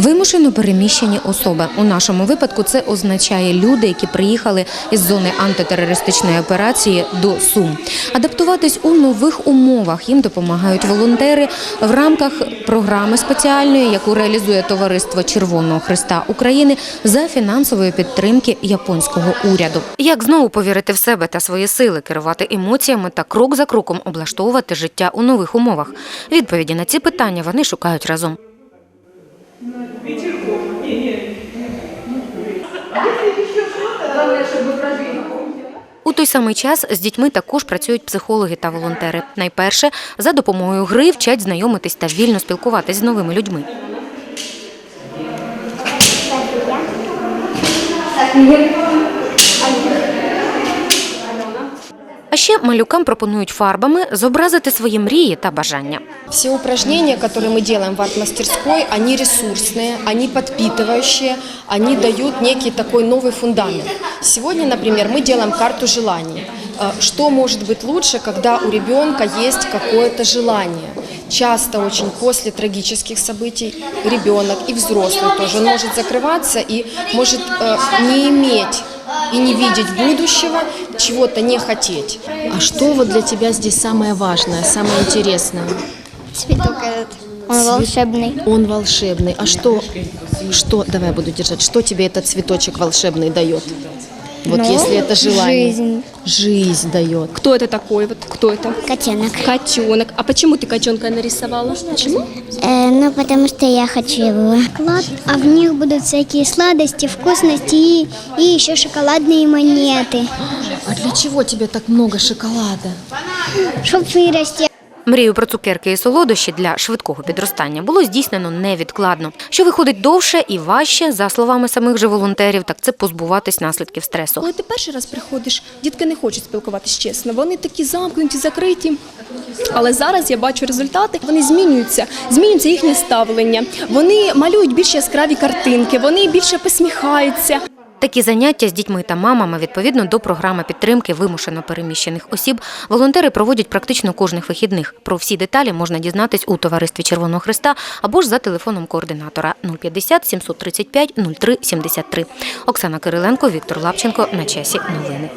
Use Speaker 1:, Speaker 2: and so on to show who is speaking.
Speaker 1: Вимушено переміщені особи. У нашому випадку це означає люди, які приїхали із зони антитерористичної операції до Сум. Адаптуватись у нових умовах їм допомагають волонтери в рамках програми спеціальної, яку реалізує товариство Червоного Христа України за фінансової підтримки японського уряду. Як знову повірити в себе та свої сили, керувати емоціями та крок за кроком облаштовувати життя у нових умовах? Відповіді на ці питання вони шукають разом. У той самий час з дітьми також працюють психологи та волонтери. Найперше за допомогою гри вчать знайомитись та вільно спілкуватись з новими людьми. А ще малюкам пропонують фарбами зобразити свої мрії та бажання.
Speaker 2: Все упражнения, которые мы делаем в арт-мастерской, они ресурсные, они подпитывающие, они дают некий такой новый фундамент. Сегодня, например, мы делаем карту желаний. Э, Что может быть лучше, когда у ребенка есть какое-то желание? Часто очень после трагических событий ребенок и взрослый тоже он может закрываться и может э, не иметь и не видеть будущего, чего-то не хотеть. А что вот для тебя здесь самое важное, самое интересное?
Speaker 3: Цветок этот. Он волшебный.
Speaker 2: Он волшебный. А что, что, давай я буду держать, что тебе этот цветочек волшебный дает? Вот
Speaker 3: Ну,
Speaker 2: если это желание.
Speaker 3: жизнь.
Speaker 2: Жизнь дает.
Speaker 4: Кто это такой? Вот кто это?
Speaker 3: Котенок.
Speaker 4: Котенок. А почему ты котенка нарисовала? Почему?
Speaker 3: Э, ну, потому что я хочу его. Клад, а в них будут всякие сладости, вкусности и, и еще шоколадные монеты.
Speaker 2: А для чего тебе так много шоколада?
Speaker 3: Чтоб вырасти.
Speaker 1: Мрію про цукерки і солодощі для швидкого підростання було здійснено невідкладно. Що виходить довше і важче, за словами самих же волонтерів, так це позбуватись наслідків стресу.
Speaker 4: Коли ти перший раз приходиш, дітки не хочуть спілкуватись чесно. Вони такі замкнуті, закриті. Але зараз я бачу результати. Вони змінюються, змінюється їхнє ставлення. Вони малюють більш яскраві картинки, вони більше посміхаються.
Speaker 1: Такі заняття з дітьми та мамами відповідно до програми підтримки вимушено переміщених осіб. Волонтери проводять практично кожних вихідних. Про всі деталі можна дізнатись у товаристві Червоного Христа або ж за телефоном координатора 050 735 03 73. Оксана Кириленко, Віктор Лапченко. На часі новини.